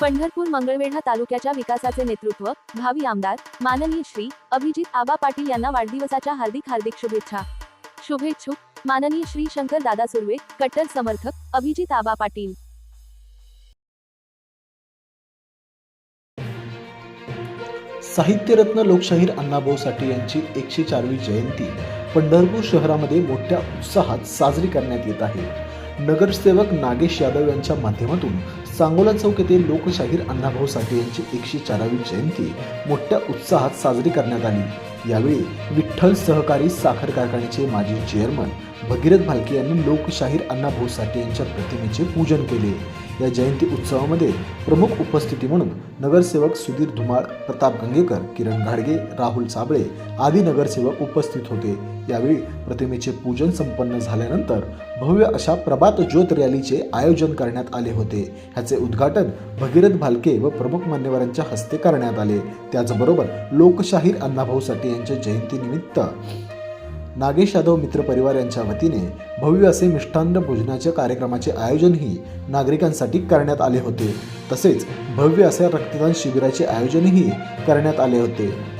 पंढरपूर मंगळवेढा तालुक्याच्या विकासाचे नेतृत्व भावी आमदार माननीय श्री अभिजित आबा पाटील यांना वाढदिवसाच्या हार्दिक हार्दिक शुभेच्छा. शुभेच्छुक माननीय श्री शंकर दादा सुर्वे कट्टर समर्थक अभिजित आबा पाटील. साहित्यरत्न लोकशाहीर अण्णाभाऊ साठे यांची एकशे चारवी जयंती पंढरपूर शहरामध्ये मोठ्या उत्साहात साजरी करण्यात येत आहे. नगरसेवक नागेश यादव यांच्या माध्यमातून सांगोला चौक येथे लोकशाहीर अण्णाभाऊ साठे यांची एकशे चारावी जयंती मोठ्या उत्साहात साजरी करण्यात आली. यावेळी विठ्ठल सहकारी साखर कारखान्याचे माजी चेअरमन भगीरथ भालके यांनी लोकशाहीर अण्णाभाऊ साठे यांच्या प्रतिमेचे पूजन केले. या जयंती उत्सवामध्ये प्रमुख उपस्थिती म्हणून नगरसेवक सुधीर धुमाळ प्रताप गंगेकर किरण घाडगे राहुल साबळे आदी नगरसेवक उपस्थित होते. यावेळी प्रतिमेचे पूजन संपन्न झाल्यानंतर भव्य अशा प्रभात ज्योत रॅलीचे आयोजन करण्यात आले होते. ह्याचे उद्घाटन भगीरथ भालके व प्रमुख मान्यवरांच्या हस्ते करण्यात आले. त्याचबरोबर लोकशाहीर अण्णाभाऊ साठे यांच्या जयंतीनिमित्त नागेश यादव मित्र परिवार यांच्या वतीने भव्य असे मिष्टान्न भोजनाच्या कार्यक्रमाचे आयोजनही नागरिकांसाठी करण्यात आले होते. तसेच भव्य असे रक्तदान शिबिराचे आयोजनही करण्यात आले होते.